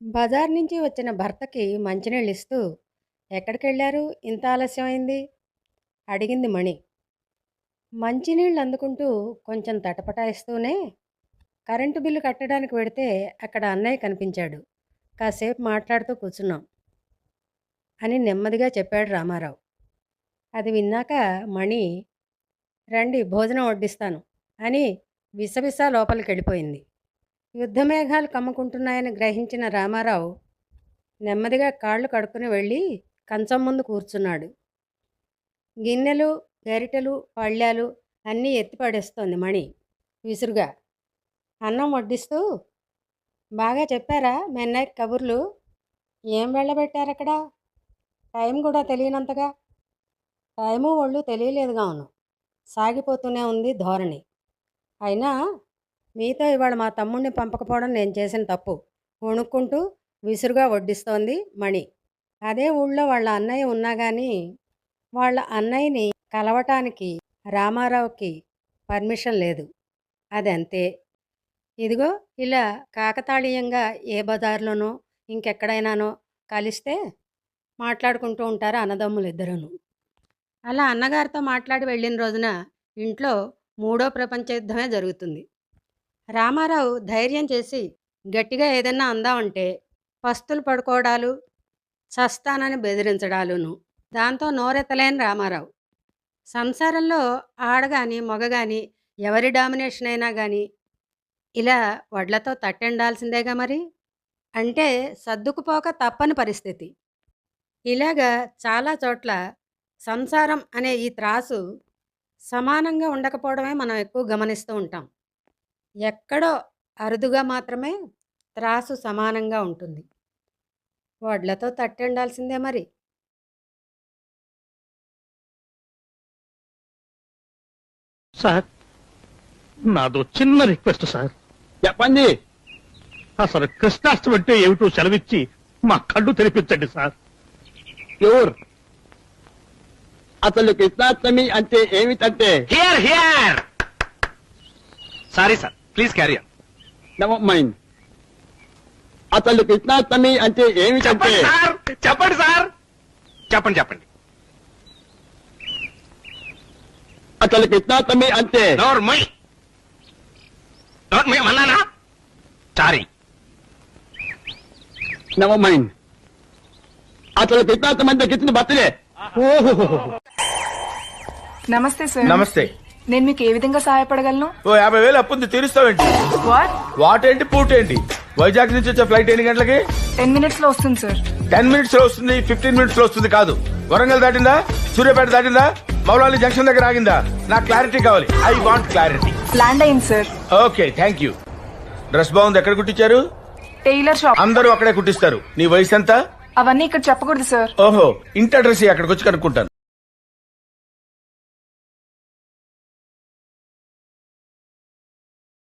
బజార్ నుంచి వచ్చిన భర్తకి మంచినీళ్ళు ఇస్తూ ఎక్కడికెళ్ళారు? ఇంత ఆలస్యమైంది అడిగింది మణి. మంచినీళ్ళు అందుకుంటూ కొంచెం తటపటాయిస్తూనే కరెంటు బిల్లు కట్టడానికి వెడితే అక్కడ అన్నయ్య కనిపించాడు. కాసేపు మాట్లాడుతూ కూర్చున్నాం అని నెమ్మదిగా చెప్పాడు రామారావు. అది విన్నాక మణి రండి భోజనం వడ్డిస్తాను అని విసవిస లోపలికి వెళ్ళిపోయింది యుద్ధమేఘాలు కమ్ముకుంటున్నాయని గ్రహించిన రామారావు నెమ్మదిగా కాళ్ళు కడుక్కుని వెళ్ళి కంచం ముందు కూర్చున్నాడు. గిన్నెలు గరిటెలు పళ్ళాలు అన్నీ ఎత్తిపడేస్తోంది మణి విసురుగా. అన్నం వడ్డిస్తూ బాగా చెప్పారా మెన్నయ్య కబుర్లు? ఏం వెళ్ళబెట్టారు అక్కడ టైం కూడా తెలియనంతగా. టైము ఒళ్ళు తెలియలేదుగా అవును. సాగిపోతూనే ఉంది ధోరణి. అయినా మీతో ఇవాళ మా తమ్ముడిని పంపకపోవడం నేను చేసిన తప్పు. వణుక్కుంటూ విసురుగా వడ్డిస్తోంది మణి. అదే ఊళ్ళో వాళ్ళ అన్నయ్య ఉన్నా కానీ వాళ్ళ అన్నయ్యని కలవటానికి రామారావుకి పర్మిషన్ లేదు. అది అంతే ఇదిగో ఇలా కాకతాళీయంగా ఏ బజార్లోనో ఇంకెక్కడైనానో కలిస్తే మాట్లాడుకుంటూ ఉంటారు అన్నదమ్ములు ఇద్దరును అలా అన్నగారితో మాట్లాడి వెళ్ళిన రోజున ఇంట్లో మూడో ప్రపంచ యుద్ధమే జరుగుతుంది. రామారావు ధైర్యం చేసి గట్టిగా ఏదన్నా అందామంటే పస్తులు పడుకోవడాలు చస్తానని బెదిరించడాలును. దాంతో నోరెత్తలేని రామారావు. సంసారంలో ఆడగాని మగగాని ఎవరి డామినేషన్ అయినా కానీ ఇలా వడ్లతో తట్టెండాల్సిందేగా మరి? అంటే సర్దుకుపోక తప్పని పరిస్థితి. ఇలాగా చాలా చోట్ల సంసారం అనే ఈ త్రాసు సమానంగా ఉండకపోవడమే మనం ఎక్కువ గమనిస్తూ ఉంటాం. ఎక్కడో అరుదుగా మాత్రమే త్రాసు సమానంగా ఉంటుంది. వడ్లతో తట్టెండాల్సిందే మరి. సార్ నాదో చిన్న రిక్వెస్ట్ సార్. చెప్పండి. అసలు కృష్ణాష్టమి అంటే ఏమిటో సెలవిచ్చి మా కళ్ళు తెరిపించండి సార్. ప్యూర్. అసలు కృష్ణాష్టమి అంటే ఏమిటంటే? Here here! Sorry sir. Please carry never mind అసలు కృష్ణాష్టమి అంటే ఏమిటంటే చెప్పండి సార్ చెప్పండి సార్. చెప్పండి చెప్పండి. అసలు కృష్ణాష్టమి అంటే? నోర్ మై నోర్ మై అన్నానా సారీ నెవర్ మైండ్ అసలు కృష్ణాష్టమి అంటే కృష్ణ బర్త్డే ఓహో. నమస్తే సార్ నమస్తే. నేను మీకు ఏ విధంగా సహాయపడగలను? ఓ యాభై వేలు అప్పుంది తీరుస్తావేంటి? వాట్ వాట్ ఏంటి పూట ఏంటి వైజాగ్ నుంచి వచ్చే ఫ్లైట్ ఎన్ని గంటలకి? టెన్ మినిట్స్లో వస్తుంది సార్ టెన్ మినిట్స్లో వస్తుంది ఫిఫ్టీన్ మినిట్స్లో వస్తుంది కాదు. వరంగల్ దాటిందా? సూర్యాపేట దాటిందా? మౌలాలి జంక్షన్ దగ్గర ఆగిందా? నాకు క్లారిటీ కావాలి. ఐ వాంట్ క్లారిటీ ల్యాండ్ అయింది sir okay thank you dress బాగుంది ఎక్కడ కుట్టించారు? టైలర్ షాప్ అందరూ అక్కడే కుట్టిస్తారు. నీ వయసు ఎంత? అవన్నీ ఇక్కడ చెప్పకూడదు సార్ ఓహో ఇంటి అడ్రస్ అక్కడికి వచ్చి కనుక్కుంటాను.